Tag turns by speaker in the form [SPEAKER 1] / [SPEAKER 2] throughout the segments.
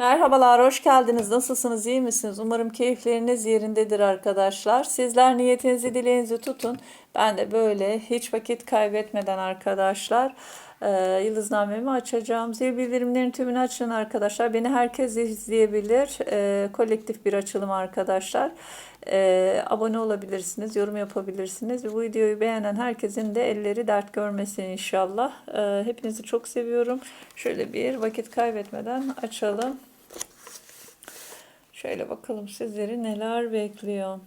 [SPEAKER 1] Merhabalar, hoş geldiniz. Nasılsınız, iyi misiniz? Umarım keyifleriniz yerindedir arkadaşlar. Sizler niyetinizi, dileğinizi tutun. Ben de böyle hiç vakit kaybetmeden arkadaşlar e, yıldıznamemi açacağım. Zil bildirimlerin tümünü açın arkadaşlar. Beni herkes izleyebilir. E, kolektif bir açılım arkadaşlar. E, abone olabilirsiniz, yorum yapabilirsiniz. Bu videoyu beğenen herkesin de elleri dert görmesin inşallah. E, hepinizi çok seviyorum. Şöyle bir vakit kaybetmeden açalım. Şöyle bakalım sizleri neler bekliyor.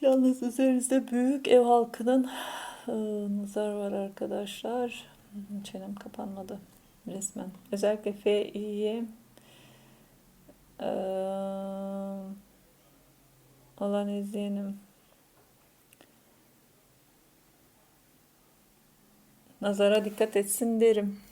[SPEAKER 1] Yalnız üzerinizde büyük ev halkının e, nazar var arkadaşlar. Çenem kapanmadı resmen. Özellikle e, olan izleyenim. Nazara dikkat etsin derim.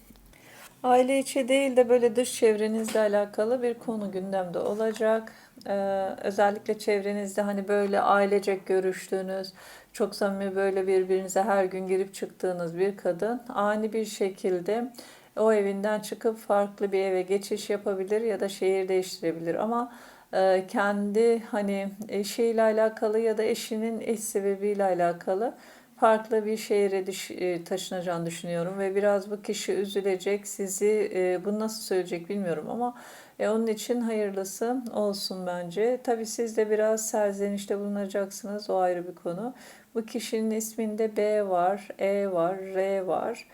[SPEAKER 1] Aile içi değil de böyle dış çevrenizle alakalı bir konu gündemde olacak. Ee, özellikle çevrenizde hani böyle ailecek görüştüğünüz, çok samimi böyle birbirinize her gün girip çıktığınız bir kadın ani bir şekilde o evinden çıkıp farklı bir eve geçiş yapabilir ya da şehir değiştirebilir ama e, kendi hani eşiyle alakalı ya da eşinin eş sebebiyle alakalı farklı bir şehre düş, e, taşınacağını düşünüyorum ve biraz bu kişi üzülecek. Sizi e, bunu nasıl söyleyecek bilmiyorum ama e, onun için hayırlısı olsun bence. Tabii siz de biraz serzenişte bulunacaksınız. O ayrı bir konu. Bu kişinin isminde B var, E var, R var.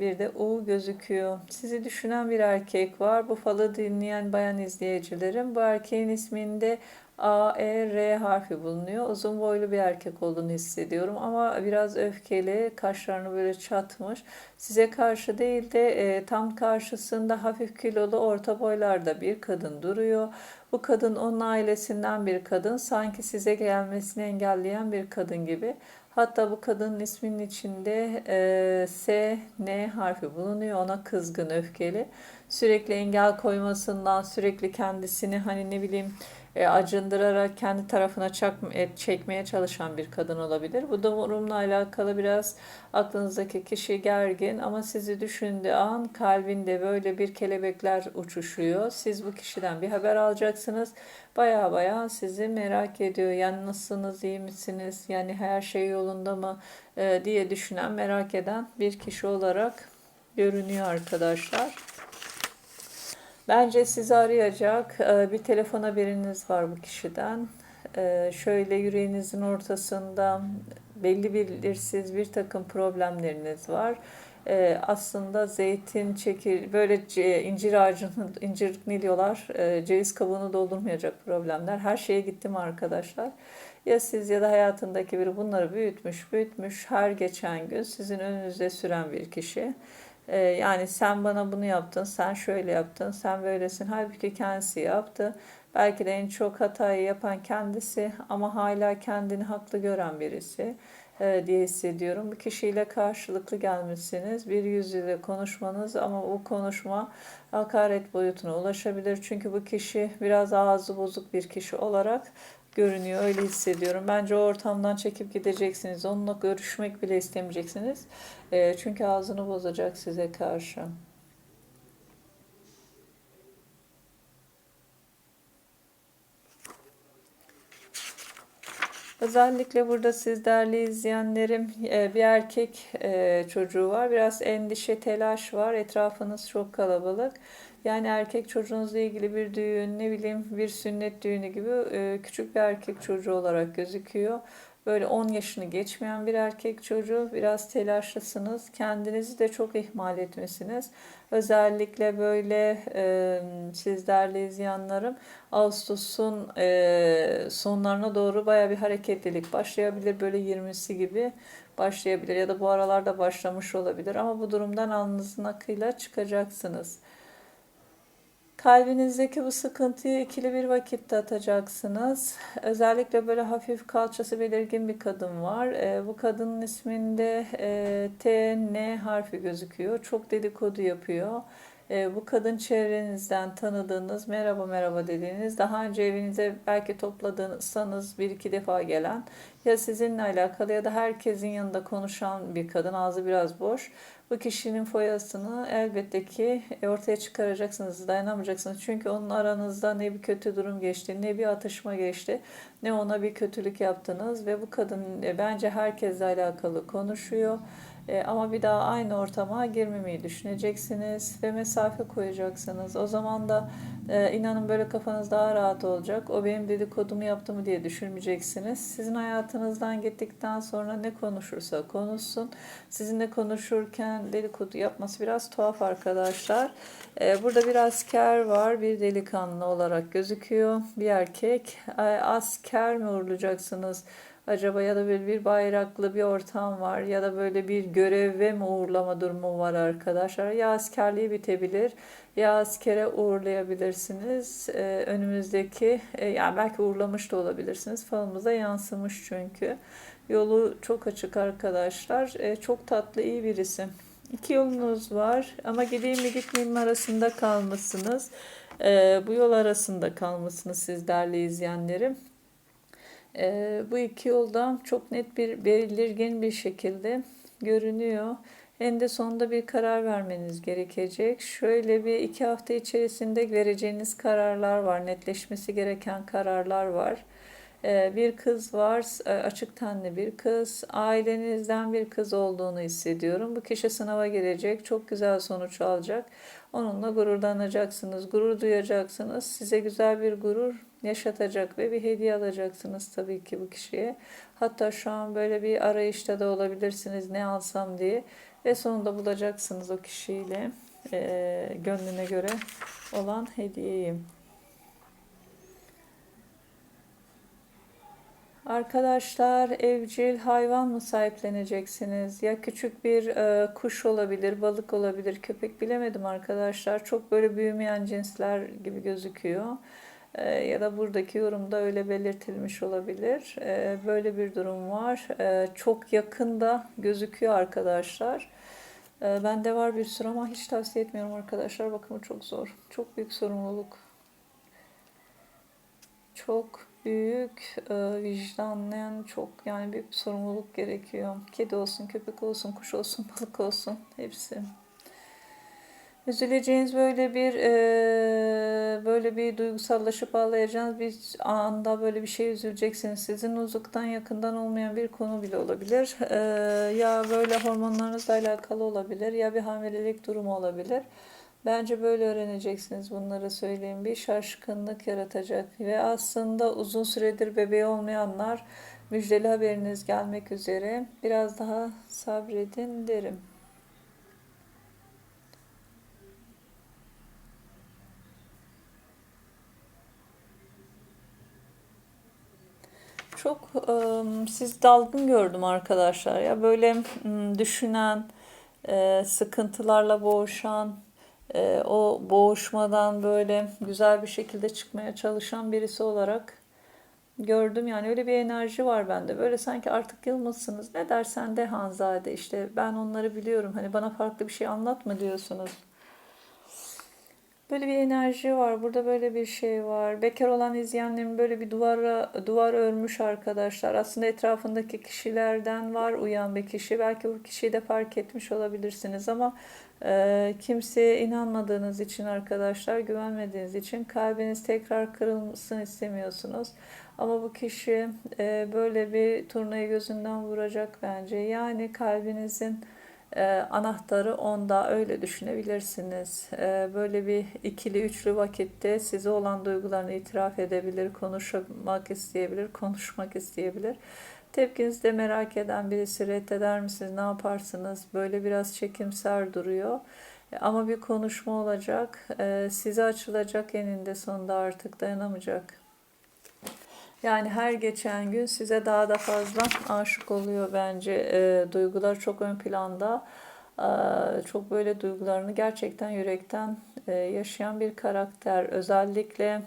[SPEAKER 1] Bir de U gözüküyor. Sizi düşünen bir erkek var. Bu falı dinleyen bayan izleyicilerim. Bu erkeğin isminde A, E, R harfi bulunuyor. Uzun boylu bir erkek olduğunu hissediyorum ama biraz öfkeli, kaşlarını böyle çatmış. Size karşı değil de e, tam karşısında hafif kilolu, orta boylarda bir kadın duruyor. Bu kadın onun ailesinden bir kadın, sanki size gelmesini engelleyen bir kadın gibi. Hatta bu kadının isminin içinde e, S, N harfi bulunuyor. Ona kızgın, öfkeli. Sürekli engel koymasından, sürekli kendisini hani ne bileyim e, acındırarak kendi tarafına çak, e, çekmeye çalışan bir kadın olabilir. Bu durumla alakalı biraz aklınızdaki kişi gergin ama sizi düşündüğü an kalbinde böyle bir kelebekler uçuşuyor. Siz bu kişiden bir haber alacaksınız. Baya baya sizi merak ediyor. Yani nasılsınız, iyi misiniz, yani her şey yolunda mı e, diye düşünen, merak eden bir kişi olarak görünüyor arkadaşlar. Bence sizi arayacak e, bir telefon haberiniz var bu kişiden. E, şöyle yüreğinizin ortasında belli belirsiz bir takım problemleriniz var. E, aslında zeytin çekir böyle incir ağacının incir ne diyorlar ceviz kabuğunu doldurmayacak problemler. Her şeye gittim arkadaşlar. Ya siz ya da hayatındaki biri bunları büyütmüş büyütmüş her geçen gün sizin önünüzde süren bir kişi. Ee, yani sen bana bunu yaptın, sen şöyle yaptın, sen böylesin. Halbuki kendisi yaptı. Belki de en çok hatayı yapan kendisi ama hala kendini haklı gören birisi e, diye hissediyorum. Bu kişiyle karşılıklı gelmişsiniz. Bir yüz yüze konuşmanız ama bu konuşma hakaret boyutuna ulaşabilir. Çünkü bu kişi biraz ağzı bozuk bir kişi olarak görünüyor. Öyle hissediyorum. Bence o ortamdan çekip gideceksiniz. Onunla görüşmek bile istemeyeceksiniz. E, çünkü ağzını bozacak size karşı. Özellikle burada siz değerli izleyenlerim e, bir erkek e, çocuğu var. Biraz endişe, telaş var. Etrafınız çok kalabalık. Yani erkek çocuğunuzla ilgili bir düğün, ne bileyim bir sünnet düğünü gibi e, küçük bir erkek çocuğu olarak gözüküyor. Böyle 10 yaşını geçmeyen bir erkek çocuğu biraz telaşlısınız. Kendinizi de çok ihmal etmesiniz. Özellikle böyle e, sizlerle izleyenlerim Ağustos'un e, sonlarına doğru baya bir hareketlilik başlayabilir. Böyle 20'si gibi başlayabilir ya da bu aralarda başlamış olabilir. Ama bu durumdan alnınızın akıyla çıkacaksınız. Kalbinizdeki bu sıkıntıyı ikili bir vakitte atacaksınız. Özellikle böyle hafif kalçası belirgin bir kadın var. E, bu kadının isminde e, T, N harfi gözüküyor. Çok dedikodu yapıyor. E, bu kadın çevrenizden tanıdığınız, merhaba merhaba dediğiniz, daha önce evinize belki topladıysanız bir iki defa gelen ya sizinle alakalı ya da herkesin yanında konuşan bir kadın, ağzı biraz boş. Bu kişinin foyasını elbette ki ortaya çıkaracaksınız, dayanamayacaksınız. Çünkü onun aranızda ne bir kötü durum geçti, ne bir atışma geçti, ne ona bir kötülük yaptınız ve bu kadın e, bence herkesle alakalı konuşuyor. E, ama bir daha aynı ortama girmemeyi düşüneceksiniz ve mesafe koyacaksınız. O zaman da e, inanın böyle kafanız daha rahat olacak. O benim dedikodumu yaptı mı diye düşünmeyeceksiniz. Sizin hayatınızdan gittikten sonra ne konuşursa konuşsun. Sizinle konuşurken dedikodu yapması biraz tuhaf arkadaşlar. E, burada bir asker var, bir delikanlı olarak gözüküyor. Bir erkek. E, asker mi uğurlayacaksınız? Acaba ya da böyle bir bayraklı bir ortam var ya da böyle bir göreve mi uğurlama durumu var arkadaşlar. Ya askerliği bitebilir ya askere uğurlayabilirsiniz. Ee, önümüzdeki e, yani belki uğurlamış da olabilirsiniz. Falımıza yansımış çünkü. Yolu çok açık arkadaşlar. Ee, çok tatlı iyi birisi. İki yolunuz var ama gideyim mi gitmeyeyim mi arasında kalmışsınız. Ee, bu yol arasında kalmışsınız siz değerli izleyenlerim. E, bu iki yolda çok net bir belirgin bir şekilde görünüyor. En de sonunda bir karar vermeniz gerekecek. Şöyle bir iki hafta içerisinde vereceğiniz kararlar var. Netleşmesi gereken kararlar var. Ee, bir kız var, e, açık tenli bir kız. Ailenizden bir kız olduğunu hissediyorum. Bu kişi sınava girecek, çok güzel sonuç alacak. Onunla gururlanacaksınız, gurur duyacaksınız. Size güzel bir gurur yaşatacak ve bir hediye alacaksınız tabii ki bu kişiye. Hatta şu an böyle bir arayışta da olabilirsiniz ne alsam diye. Ve sonunda bulacaksınız o kişiyle e, gönlüne göre olan hediyeyi. Arkadaşlar evcil hayvan mı sahipleneceksiniz? Ya küçük bir e, kuş olabilir, balık olabilir, köpek bilemedim arkadaşlar. Çok böyle büyümeyen cinsler gibi gözüküyor. E, ya da buradaki yorumda öyle belirtilmiş olabilir. E, böyle bir durum var. E, çok yakında gözüküyor arkadaşlar. E, bende var bir sürü ama hiç tavsiye etmiyorum arkadaşlar. Bakımı çok zor. Çok büyük sorumluluk. Çok büyük e, vicdanlayan çok yani büyük bir sorumluluk gerekiyor. Kedi olsun, köpek olsun, kuş olsun, balık olsun hepsi. Üzüleceğiniz böyle bir e, böyle bir duygusallaşıp ağlayacağınız bir anda böyle bir şey üzüleceksiniz. Sizin uzaktan yakından olmayan bir konu bile olabilir. E, ya böyle hormonlarınızla alakalı olabilir ya bir hamilelik durumu olabilir. Bence böyle öğreneceksiniz bunları söyleyeyim. Bir şaşkınlık yaratacak ve aslında uzun süredir bebeği olmayanlar müjdeli haberiniz gelmek üzere. Biraz daha sabredin derim. Çok ıı, siz dalgın gördüm arkadaşlar ya böyle ıı, düşünen, ıı, sıkıntılarla boğuşan, e, o boğuşmadan böyle güzel bir şekilde çıkmaya çalışan birisi olarak gördüm. Yani öyle bir enerji var bende. Böyle sanki artık yılmışsınız. Ne dersen de Hanzade işte ben onları biliyorum. Hani bana farklı bir şey anlatma diyorsunuz. Böyle bir enerji var. Burada böyle bir şey var. Bekar olan izleyenlerim böyle bir duvara duvar örmüş arkadaşlar. Aslında etrafındaki kişilerden var uyan bir kişi. Belki bu kişiyi de fark etmiş olabilirsiniz ama e, kimseye inanmadığınız için arkadaşlar, güvenmediğiniz için kalbiniz tekrar kırılmasını istemiyorsunuz. Ama bu kişi e, böyle bir turnayı gözünden vuracak bence. Yani kalbinizin e, anahtarı onda öyle düşünebilirsiniz. E, böyle bir ikili üçlü vakitte size olan duygularını itiraf edebilir, konuşmak isteyebilir, konuşmak isteyebilir. Tepkinizi de merak eden birisi reddeder misiniz, ne yaparsınız? Böyle biraz çekimser duruyor. E, ama bir konuşma olacak. E, size açılacak eninde sonunda artık dayanamayacak. Yani her geçen gün size daha da fazla aşık oluyor bence. E, duygular çok ön planda. Çok böyle duygularını gerçekten yürekten yaşayan bir karakter. Özellikle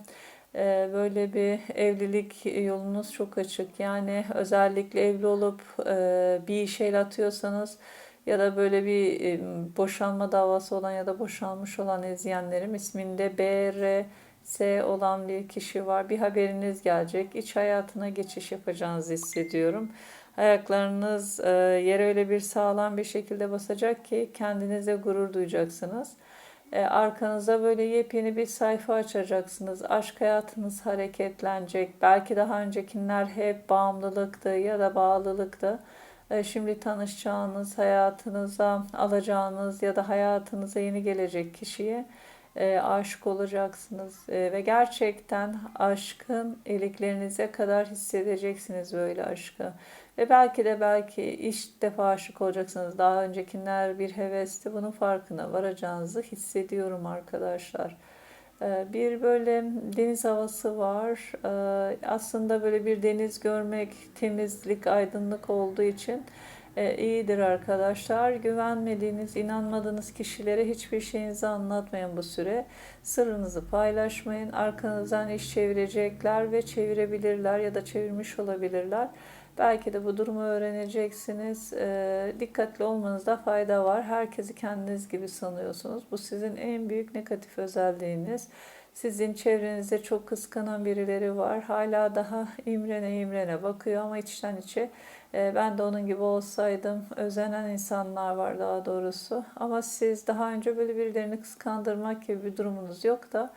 [SPEAKER 1] böyle bir evlilik yolunuz çok açık. Yani özellikle evli olup e, bir işe el atıyorsanız ya da böyle bir e, boşanma davası olan ya da boşanmış olan izleyenlerim isminde B, R, S olan bir kişi var. Bir haberiniz gelecek. İç hayatına geçiş yapacağınızı hissediyorum. Ayaklarınız e, yere öyle bir sağlam bir şekilde basacak ki kendinize gurur duyacaksınız. E, arkanıza böyle yepyeni bir sayfa açacaksınız. Aşk hayatınız hareketlenecek. Belki daha öncekiler hep bağımlılıktı ya da bağlılıktı. E, şimdi tanışacağınız, hayatınıza alacağınız ya da hayatınıza yeni gelecek kişiye e, aşık olacaksınız. Ve gerçekten aşkın iliklerinize kadar hissedeceksiniz böyle aşkı. Ve belki de belki ilk defa aşık olacaksınız. Daha öncekiler bir hevesti. Bunun farkına varacağınızı hissediyorum arkadaşlar. Ee, Bir böyle deniz havası var. Ee, Aslında böyle bir deniz görmek temizlik, aydınlık olduğu için e, iyidir arkadaşlar. Güvenmediğiniz, inanmadığınız kişilere hiçbir şeyinizi anlatmayın bu süre. Sırrınızı paylaşmayın. Arkanızdan iş çevirecekler ve çevirebilirler ya da çevirmiş olabilirler. Belki de bu durumu öğreneceksiniz. E, dikkatli olmanızda fayda var. Herkesi kendiniz gibi sanıyorsunuz. Bu sizin en büyük negatif özelliğiniz. Sizin çevrenizde çok kıskanan birileri var. Hala daha imrene imrene bakıyor ama içten içe e, ben de onun gibi olsaydım özenen insanlar var daha doğrusu. Ama siz daha önce böyle birilerini kıskandırmak gibi bir durumunuz yok da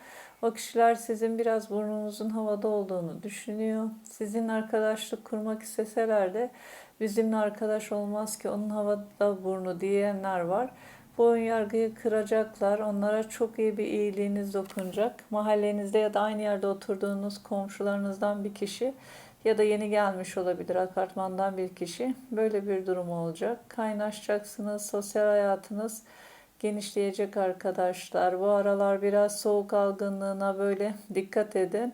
[SPEAKER 1] kişiler sizin biraz burnunuzun havada olduğunu düşünüyor. Sizin arkadaşlık kurmak isteseler de bizimle arkadaş olmaz ki onun havada burnu diyenler var. Bu ön yargıyı kıracaklar. Onlara çok iyi bir iyiliğiniz dokunacak. Mahallenizde ya da aynı yerde oturduğunuz komşularınızdan bir kişi ya da yeni gelmiş olabilir apartmandan bir kişi. Böyle bir durum olacak. Kaynaşacaksınız. Sosyal hayatınız genişleyecek arkadaşlar. Bu aralar biraz soğuk algınlığına böyle dikkat edin.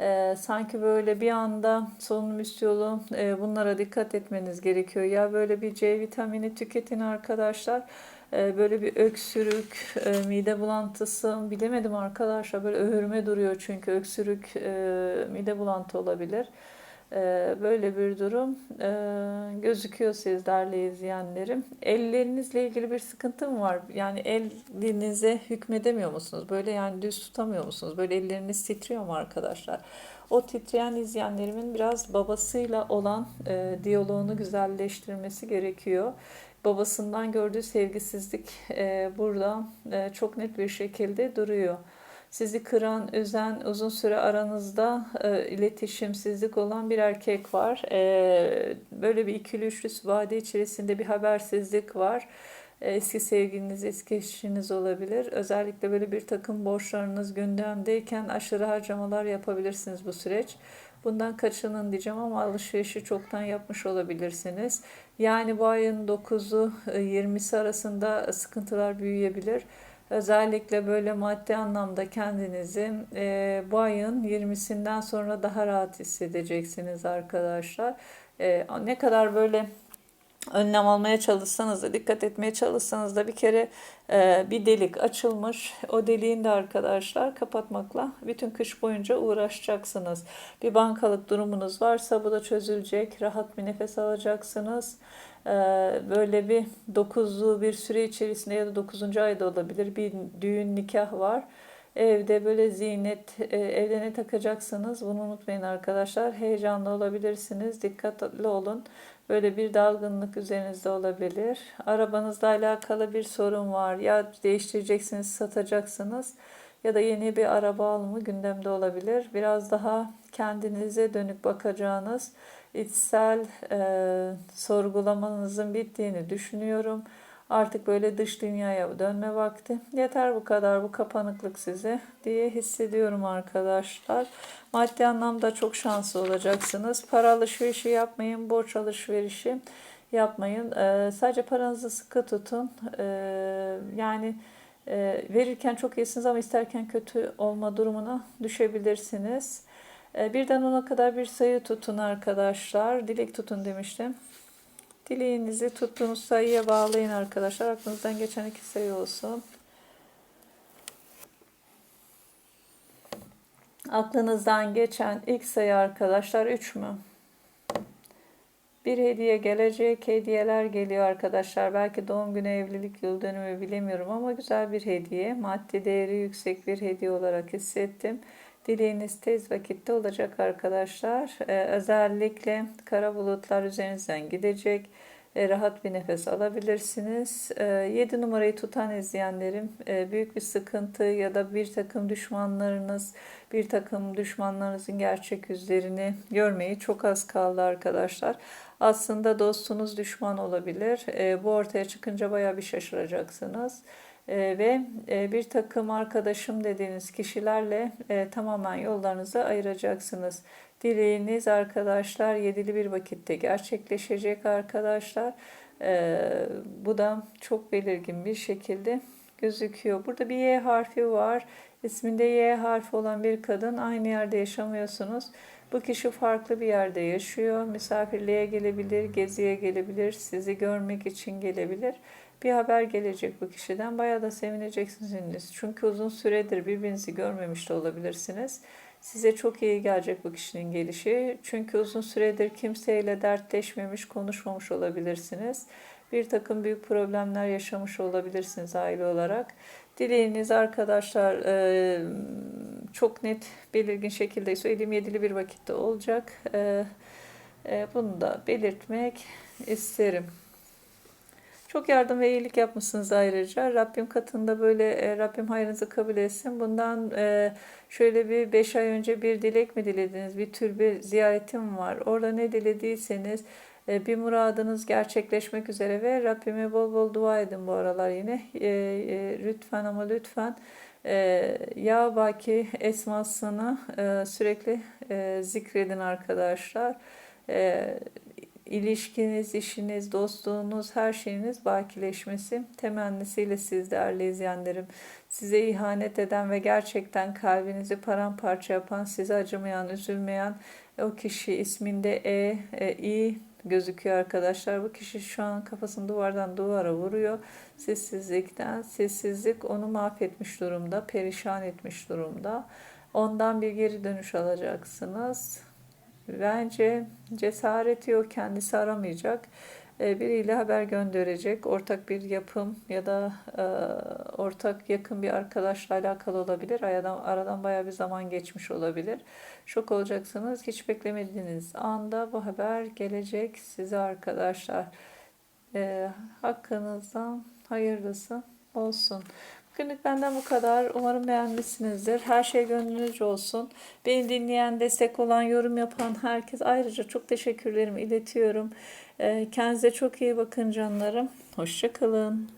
[SPEAKER 1] Ee, sanki böyle bir anda solunum üst yolu e, bunlara dikkat etmeniz gerekiyor. Ya böyle bir C vitamini tüketin arkadaşlar. Ee, böyle bir öksürük, e, mide bulantısı bilemedim arkadaşlar. Böyle öhürme duruyor çünkü öksürük, e, mide bulantı olabilir. Ee, böyle bir durum ee, gözüküyor sizlerle izleyenlerim. Ellerinizle ilgili bir sıkıntı mı var? Yani elinize hükmedemiyor musunuz? Böyle yani düz tutamıyor musunuz? Böyle elleriniz titriyor mu arkadaşlar? O titreyen izleyenlerimin biraz babasıyla olan e, diyaloğunu güzelleştirmesi gerekiyor. Babasından gördüğü sevgisizlik e, burada e, çok net bir şekilde duruyor sizi kıran, üzen, uzun süre aranızda e, iletişimsizlik olan bir erkek var. E, böyle bir ikili üçlü vade içerisinde bir habersizlik var. E, eski sevgiliniz, eski eşiniz olabilir. Özellikle böyle bir takım borçlarınız gündemdeyken aşırı harcamalar yapabilirsiniz bu süreç. Bundan kaçının diyeceğim ama alışverişi çoktan yapmış olabilirsiniz. Yani bu ayın 9'u 20'si arasında sıkıntılar büyüyebilir. Özellikle böyle maddi anlamda kendinizi e, bu ayın 20'sinden sonra daha rahat hissedeceksiniz arkadaşlar. E, ne kadar böyle önlem almaya çalışsanız da dikkat etmeye çalışsanız da bir kere e, bir delik açılmış. O deliğin de arkadaşlar kapatmakla bütün kış boyunca uğraşacaksınız. Bir bankalık durumunuz varsa bu da çözülecek. Rahat bir nefes alacaksınız. E, böyle bir dokuzlu bir süre içerisinde ya da dokuzuncu ayda olabilir bir düğün nikah var. Evde böyle ziynet, e, evde ne takacaksanız bunu unutmayın arkadaşlar. Heyecanlı olabilirsiniz. Dikkatli olun. Böyle bir dalgınlık üzerinizde olabilir. Arabanızla alakalı bir sorun var. Ya değiştireceksiniz, satacaksınız ya da yeni bir araba alımı gündemde olabilir. Biraz daha kendinize dönük bakacağınız içsel e, sorgulamanızın bittiğini düşünüyorum. Artık böyle dış dünyaya dönme vakti. Yeter bu kadar bu kapanıklık size diye hissediyorum arkadaşlar. Maddi anlamda çok şanslı olacaksınız. Para alışverişi yapmayın, borç alışverişi yapmayın. Ee, sadece paranızı sıkı tutun. Ee, yani e, verirken çok iyisiniz ama isterken kötü olma durumuna düşebilirsiniz. Ee, birden ona kadar bir sayı tutun arkadaşlar. Dilek tutun demiştim. Dileğinizi tuttuğunuz sayıya bağlayın arkadaşlar. Aklınızdan geçen iki sayı olsun. Aklınızdan geçen ilk sayı arkadaşlar 3 mü? Bir hediye gelecek, hediyeler geliyor arkadaşlar. Belki doğum günü, evlilik yıl dönümü bilemiyorum ama güzel bir hediye. Maddi değeri yüksek bir hediye olarak hissettim. Dileğiniz tez vakitte olacak arkadaşlar. Ee, özellikle kara bulutlar üzerinizden gidecek. Ee, rahat bir nefes alabilirsiniz. Ee, 7 numarayı tutan izleyenlerim e, büyük bir sıkıntı ya da bir takım düşmanlarınız, bir takım düşmanlarınızın gerçek yüzlerini görmeyi çok az kaldı arkadaşlar. Aslında dostunuz düşman olabilir. Ee, bu ortaya çıkınca baya bir şaşıracaksınız. Ee, ve e, bir takım arkadaşım dediğiniz kişilerle e, tamamen yollarınızı ayıracaksınız. Dileğiniz arkadaşlar yedili bir vakitte gerçekleşecek arkadaşlar. Ee, bu da çok belirgin bir şekilde gözüküyor. Burada bir Y harfi var. İsminde Y harfi olan bir kadın aynı yerde yaşamıyorsunuz. Bu kişi farklı bir yerde yaşıyor. Misafirliğe gelebilir, geziye gelebilir, sizi görmek için gelebilir. Bir haber gelecek bu kişiden. Bayağı da sevineceksiniz. Çünkü uzun süredir birbirinizi görmemiş de olabilirsiniz. Size çok iyi gelecek bu kişinin gelişi. Çünkü uzun süredir kimseyle dertleşmemiş, konuşmamış olabilirsiniz. Bir takım büyük problemler yaşamış olabilirsiniz aile olarak. Dileğiniz arkadaşlar e, çok net, belirgin şekilde söyleyeyim yedili bir vakitte olacak. E, e, bunu da belirtmek isterim. Çok yardım ve iyilik yapmışsınız ayrıca. Rabbim katında böyle e, Rabbim hayrınızı kabul etsin. Bundan e, şöyle bir 5 ay önce bir dilek mi dilediniz? Bir tür bir ziyaretim var. Orada ne dilediyseniz e, bir muradınız gerçekleşmek üzere ve Rabbime bol bol dua edin bu aralar yine. Lütfen ama lütfen Ya Baki esmasını sürekli zikredin arkadaşlar. İlişkiniz, işiniz, dostluğunuz, her şeyiniz bakileşmesi temennisiyle siz değerli izleyenlerim. Size ihanet eden ve gerçekten kalbinizi paramparça yapan, size acımayan, üzülmeyen o kişi isminde E, e İ gözüküyor arkadaşlar. Bu kişi şu an kafasını duvardan duvara vuruyor. Sessizlikten, sessizlik onu mahvetmiş durumda, perişan etmiş durumda. Ondan bir geri dönüş alacaksınız. Bence cesareti yok, kendisi aramayacak. E, Biriyle haber gönderecek. Ortak bir yapım ya da e, ortak yakın bir arkadaşla alakalı olabilir. Aradan, aradan bayağı bir zaman geçmiş olabilir. Şok olacaksınız. Hiç beklemediğiniz anda bu haber gelecek size arkadaşlar. E, hakkınızdan hayırlısı olsun. Bugünlük benden bu kadar. Umarım beğenmişsinizdir. Her şey gönlünüzce olsun. Beni dinleyen, destek olan, yorum yapan herkes ayrıca çok teşekkürlerimi iletiyorum. Ee, Kendinize çok iyi bakın canlarım. Hoşçakalın.